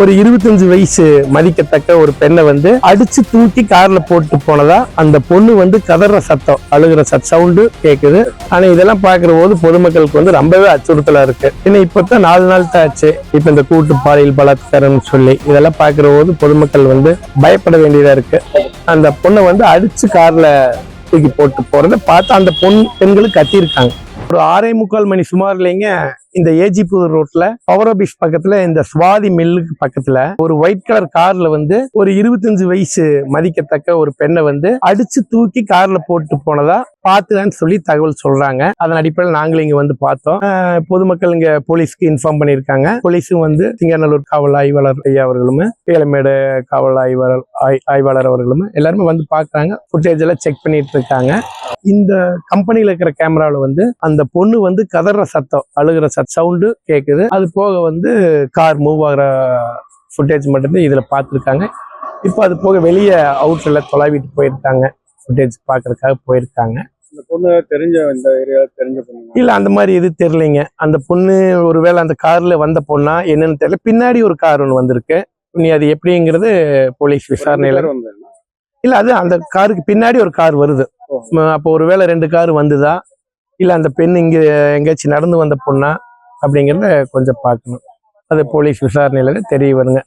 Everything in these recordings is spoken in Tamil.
ஒரு இருபத்தஞ்சு வயசு மதிக்கத்தக்க ஒரு பெண்ணை வந்து அடிச்சு தூக்கி கார்ல போட்டு போனதா அந்த பொண்ணு வந்து கதற சத்தம் அழுகிற சத் சவுண்டு கேக்குது. ஆனா இதெல்லாம் பாக்குற போது பொதுமக்களுக்கு வந்து ரொம்பவே அச்சுறுத்தலா இருக்கு. ஏன்னா இப்பதான் நாலு நாள் தான் ஆச்சு. இப்ப இந்த கூட்டு பாலியல் பலாத்காரம் சொல்லி இதெல்லாம் பாக்குற போது பொதுமக்கள் வந்து பயப்பட வேண்டியதா இருக்கு. அந்த பொண்ணை வந்து அடிச்சு கார்ல தூக்கி போட்டு போறத பார்த்து அந்த பொண்ணு பெண்களும் கத்தியிருக்காங்க. ஒரு ஆறே முக்கால் மணி சுமார்லைங்க இந்த ஏஜிபுதூர் ரோட்ல பவர் ஆபீஸ் பக்கத்துல இந்த சுவாதி மில்லுக்கு பக்கத்துல ஒரு ஒயிட் கலர் கார்ல வந்து ஒரு இருபத்தஞ்சு வயசு மதிக்கத்தக்க ஒரு பெண்ணை வந்து அடிச்சு தூக்கி கார்ல போட்டு போனதா பாத்துதான்னு சொல்லி தகவல் சொல்றாங்க. அதன் அடிப்படையில் நாங்களும் இங்க வந்து பார்த்தோம். பொதுமக்கள் இங்க போலீஸ்க்கு இன்ஃபார்ம் பண்ணியிருக்காங்க. போலீஸும் வந்து திங்கநல்லூர் காவல் ஆய்வாளர் ஐயா அவர்களும் ஏலமேடு காவல் ஆய்வாளர் ஆய்- ஆய்வாளர் அவர்களும் எல்லாருமே வந்து பாக்குறாங்க ஃபுட்டேஜ் எல்லாம் செக் பண்ணிட்டு இருக்காங்க. இந்த கம்பெனியில இருக்கிற கேமராவில் வந்து அந்த பொண்ணு வந்து கதற சத்தம் அழுகிற சத் சவுண்டு கேக்குது. அது போக வந்து கார் மூவ் ஆகிற ஃபுட்டேஜ் மட்டும்தான் இதுல பார்த்துருக்காங்க. இப்போ அது போக வெளியே அவுட்ல தொலைவிட்டு போயிருக்காங்க. ஃபுட்டேஜ் பார்க்கறதுக்காக போயிருக்காங்க. இந்த பொண்ணு தெரிஞ்ச இந்த ஏரியா தெரிஞ்ச பொண்ணு இல்ல அந்த மாதிரி எது தெரியலைங்க. அந்த பொண்ணு ஒருவேளை அந்த கார்ல வந்த பொண்ணா என்னன்னு தெரியல. பின்னாடி ஒரு கார் ஒன்று வந்திருக்கு. நீ அது எப்படிங்கிறது போலீஸ் விசாரணையில இல்ல அது அந்த காருக்கு பின்னாடி ஒரு கார் வருது. அப்போ ஒருவேளை ரெண்டு கார் வந்துதா? இல்ல அந்த பெண் இங்க எங்கேயாச்சும் நடந்து வந்த பொண்ணா? அப்படிங்கிறத கொஞ்சம் பார்க்கணும். அது போலீஸ் விசாரணையில தெரிய வருங்க.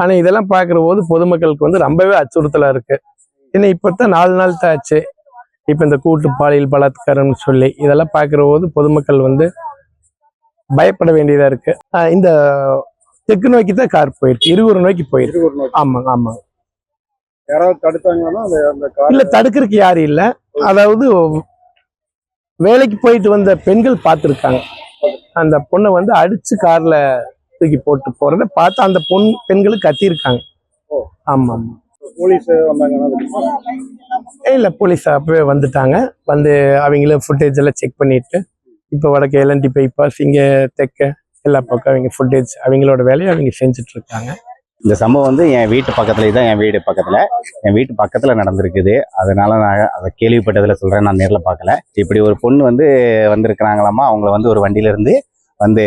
ஆனா இதெல்லாம் பார்க்குற போது பொதுமக்களுக்கு வந்து ரொம்பவே அச்சுறுத்தலா இருக்கு. ஏன்னா இப்பதான் நாலு நாள் தான் ஆச்சு இப்ப இந்த கூட்டு பாலியல் பலாத்காரம்னு சொல்லி இதெல்லாம் பார்க்குற போது பொதுமக்கள் வந்து பயப்பட வேண்டியதா இருக்கு. ஆஹ் இந்த தெற்கு நோக்கி தான் கார் போயிருக்கு. இருவரு நோக்கி போயிருக்கு. ஆமாங்க ஆமாங்க. யாராவது தடுத்தாங்கன்னா இல்ல தடுக்கிறதுக்கு யாரும் இல்ல. அதாவது வேலைக்கு போயிட்டு வந்த பெண்கள் பார்த்துருக்காங்க. அந்த பொண்ணை வந்து அடிச்சு கார்ல தூக்கி போட்டு போறத பார்த்து அந்த பொன் பெண்களும் கத்தியிருக்காங்க. ஆமா ஆமா போலீஸ் வந்தாங்கன்னா இல்ல போலீஸ் அப்பவே வந்துட்டாங்க. வந்து அவங்களும் ஃபுட்டேஜ் எல்லாம் செக் பண்ணிட்டு இப்போ வடக்கு எல்என்டி பைபாஸ் இங்க தெக்க எல்லா பக்கம் அவங்க ஃபுட்டேஜ் அவங்களோட வேலையை அவங்க செஞ்சுட்டு இருக்காங்க இந்த சம்பவம் வந்து என் வீட்டு பக்கத்துலேயே தான் என் வீடு பக்கத்தில். என் வீட்டு பக்கத்தில் நடந்திருக்குது. அதனால நான் அதை கேள்விப்பட்டதில் சொல்கிறேன் நான் நேரில் பார்க்கல. இப்படி ஒரு பொண்ணு வந்து வந்திருக்கிறாங்களாமா? அவங்கள வந்து ஒரு வண்டியில இருந்து வந்து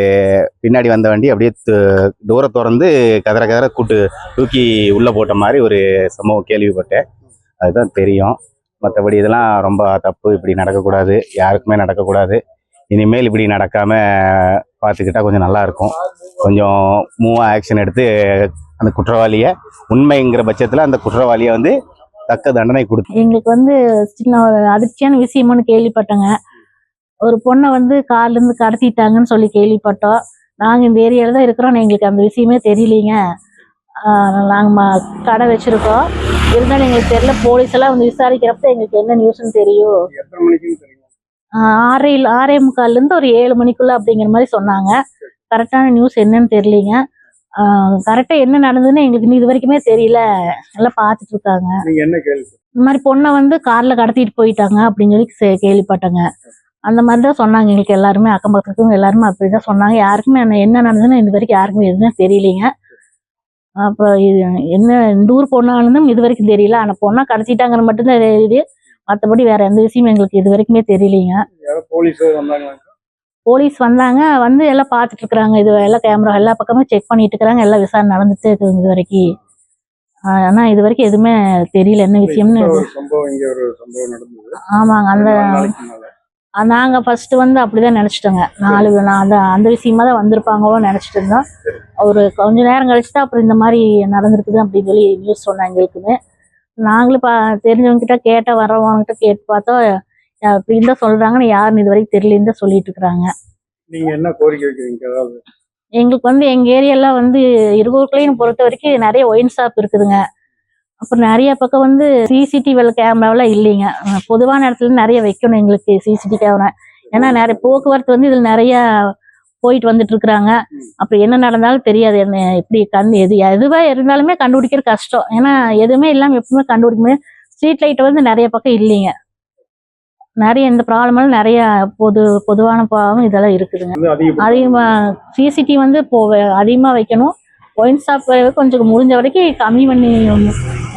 பின்னாடி வந்த வண்டி அப்படியே து- டோரை திறந்து கதற கதற கூட்டு தூக்கி உள்ளே போட்ட மாதிரி ஒரு சம்பவம் கேள்விப்பட்டேன். அதுதான் தெரியும். மற்றபடி இதெல்லாம் ரொம்ப தப்பு. இப்படி நடக்கக்கூடாது. யாருக்குமே நடக்கக்கூடாது. இனிமேல் இப்படி நடக்காம பார்த்துக்கிட்டா கொஞ்சம் நல்லா இருக்கும். கொஞ்சம் மூவா ஆக்ஷன் எடுத்து அந்த குற்றவாளியை உண்மைங்கிற பட்சத்தில் அந்த குற்றவாளியை வந்து தக்க தண்டனை கொடுத்து எங்களுக்கு வந்து சின்ன ஒரு அதிர்ச்சியான விஷயம்னு கேள்விப்பட்டேங்க. ஒரு பொண்ணை வந்து கார்ல இருந்து கடத்திட்டாங்கன்னு சொல்லி கேள்விப்பட்டோம். நாங்கள் இந்த ஏரியாவில் தான் இருக்கிறோம். எங்களுக்கு அந்த விஷயமே தெரியலீங்க. நாங்கள் ம கடை வச்சுருக்கோம். இருந்தாலும் எங்களுக்கு தெரியல. போலீஸ் எல்லாம் வந்து விசாரிக்கிறப்ப எங்களுக்கு என்ன நியூஸ்னு தெரியும். ஆறே ஆறே முக்கால்லேருந்து ஒரு ஏழு மணிக்குள்ள அப்படிங்கிற மாதிரி சொன்னாங்க. கரெக்டான நியூஸ் என்னன்னு தெரியலீங்க. கரெக்டாக என்ன நடந்ததுன்னு எங்களுக்கு இது வரைக்குமே தெரியல. எல்லாம் பார்த்துட்டு இருக்காங்க. இந்த மாதிரி பொண்ணை வந்து கார்ல கடத்திட்டு போயிட்டாங்க அப்படின்னு சொல்லி கேள்விப்பட்டேங்க. அந்த மாதிரி தான் சொன்னாங்க. எங்களுக்கு எல்லாருமே அக்கம் பக்கத்துக்கும் எல்லாருமே அப்படிதான் சொன்னாங்க. யாருக்குமே என்ன நடந்ததுன்னு இது வரைக்கும் யாருக்குமே எதுவுமே தெரியலீங்க. அப்போ இது என்ன இந்த ஊர் பொண்ணாலும் இது வரைக்கும் தெரியல. ஆனால் பொண்ணை கடத்திட்டாங்கன்னு மட்டும்தான் தெரியுது மற்றபடி வேற எந்த விஷயமும் எங்களுக்கு இது வரைக்குமே தெரியலீங்க. போலீஸ் வந்தாங்க. வந்து எல்லாம் பார்த்துட்டு இருக்கிறாங்க இது எல்லாம் கேமரா எல்லா பக்கமும் செக் பண்ணிட்டு இருக்கிறாங்க எல்லாம் விசாரணை நடந்துட்டு இருக்குதுங்க இது வரைக்கும். ஆனால் இது வரைக்கும் எதுவுமே தெரியல. என்ன விஷயம்னு ஆமாங்க. அந்த நாலு நாளைக்கு முன்னால. அஹ் நாங்க ஃபர்ஸ்ட் வந்து அப்படிதான் நினைச்சிட்டோங்க. நாலு நான் அந்த அந்த விஷயமா தான் வந்திருப்பாங்களோ நினைச்சிட்டு இருந்தோம். ஒரு கொஞ்ச நேரம் கழிச்சு தான் அப்புறம் இந்த மாதிரி நடந்திருக்குது அப்படின்னு சொல்லி நியூஸ் சொன்னாங்க எங்களுக்குமே. நாங்களும் பா தெரிஞ்சவங்க கிட்ட கேட்ட வரவங்க கேட்டு பார்த்தோம். அஹ் இப்படின்னு தான் சொல்றாங்கன்னு யாருன்னு இது வரைக்கும் தெரியலன்னு தான் சொல்லிட்டு இருக்கிறாங்க. நீங்க என்ன கோரிக்கை வைக்கிறீங்க? எங்களுக்கு வந்து எங்க ஏரியால வந்து இருகூர்களையும் பொறுத்த வரைக்கும் நிறைய ஒயின் ஷாப் இருக்குதுங்க. அப்புறம் நிறைய பக்கம் வந்து சிசிடிவி கேமராவெல்லாம் இல்லைங்க. பொதுவான இடத்துல நிறைய வைக்கணும் எங்களுக்கு சிசிடிவி கேமரா ஏன்னா நிறைய போக்குவரத்து வந்து இதுல நிறைய போயிட்டு வந்துட்டு இருக்கிறாங்க. அப்புறம் என்ன நடந்தாலும் தெரியாது. என்ன எப்படி கண் எது எதுவா இருந்தாலுமே கண்டுபிடிக்கிறது கஷ்டம். ஏன்னா எதுவுமே இல்லாம எப்பவுமே கண்டுபிடிக்க முடியும் ஸ்ட்ரீட் லைட் வந்து நிறைய பக்கம் இல்லைங்க. நிறைய இந்த ப்ராப்ளமெல்லாம் நிறைய பொது பொதுவான ப்ராப்ளம் இதெல்லாம் இருக்குதுங்க. வந்து அதிக அதிகமா சிசிடிவி வந்து இப்போ வ- அதிகமா வைக்கணும். ஒயின் ஷாப் கொஞ்சம் முடிஞ்ச வரைக்கும் கம்மி பண்ணி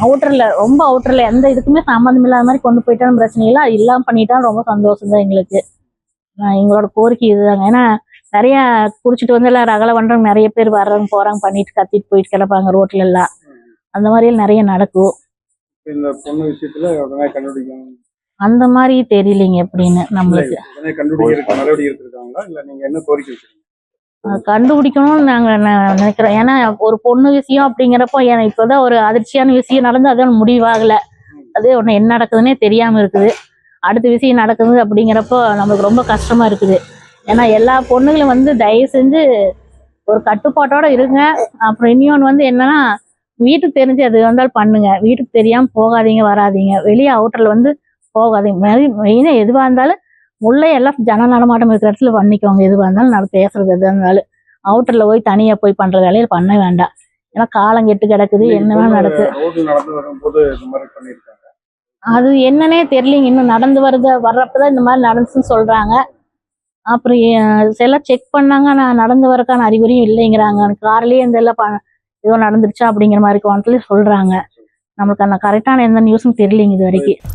அவுட்டர்ல ரொம்ப அவுட்டர்ல எந்த இதுக்குமே சம்மந்தம் இல்லாத மாதிரி கொண்டு போயிட்டாலும் பிரச்சனை இல்லை. அது இல்லாம பண்ணிட்டா ரொம்ப சந்தோஷம் தான் எங்களுக்கு. எங்களோட கோரிக்கை இதுதாங்க. ஏன்னா நிறைய குடிச்சிட்டு வந்து எல்லாம் ரகலை பண்றவங்க நிறைய பேர் வர்றவங்க போறாங்க பண்ணிட்டு கத்திட்டு போயிட்டு கிடப்பாங்க ரோட்ல எல்லாம். அந்த மாதிரி எல்லாம் நிறைய நடக்கும். அந்த மாதிரி தெரியலைங்க எப்படின்னு நம்மளுக்கு. கண்டுபிடிக்கணும்னு நாங்க நினைக்கிறோம். ஏன்னா ஒரு பொண்ணு விஷயம் அப்படிங்கிறப்போ ஏன்னா இப்போதான் ஒரு அதிர்ச்சியான விஷயம் நடந்து அதான் முடிவாகல. அது ஒன்று என்ன நடக்குதுன்னே தெரியாம இருக்குது. அடுத்த விஷயம் நடக்குது அப்படிங்கிறப்போ நம்மளுக்கு ரொம்ப கஷ்டமா இருக்குது. ஏன்னா எல்லா பொண்ணுகளும் வந்து தயவு செஞ்சு ஒரு கட்டுப்பாட்டோட இருங்க. அப்புறம் இன்னொன்று வந்து என்னன்னா வீட்டுக்கு தெரிஞ்சு அது வந்தாலும் பண்ணுங்க. வீட்டுக்கு தெரியாம போகாதீங்க வராதீங்க. வெளியே அவுட்டர்ல வந்து போகாதீங்க. மெயினாக எதுவாக இருந்தாலும் உள்ளே எல்லாம் ஜன நடமாட்டம் இருக்கிற இடத்துல பண்ணிக்கோங்க. எதுவாக இருந்தாலும் நான் பேசுறது எதுவாக இருந்தாலும். அவுட்டர்ல போய் தனியா போய் பண்ற வேலையில பண்ண வேண்டாம். ஏன்னா காலம் கெட்டு கிடக்குது. என்ன வேணா நடக்குது அது என்னன்னே தெரியலைங்க. இன்னும் நடந்து வருது வர்றப்பதான் இந்த மாதிரி நடந்துச்சுன்னு சொல்றாங்க. அப்புறம் எ- சில செக் பண்ணாங்க. நான் நடந்து வரக்கான அறிகுறியும் இல்லைங்கிறாங்க. கார்லயே இந்த எல்லாம் ஏதோ நடந்துருச்சா அப்படிங்கிற மாதிரி கோணத்துல சொல்றாங்க. நம்மளுக்கு அந்த கரெக்டான எந்த நியூஸும் தெரியலைங்க இது வரைக்கும்.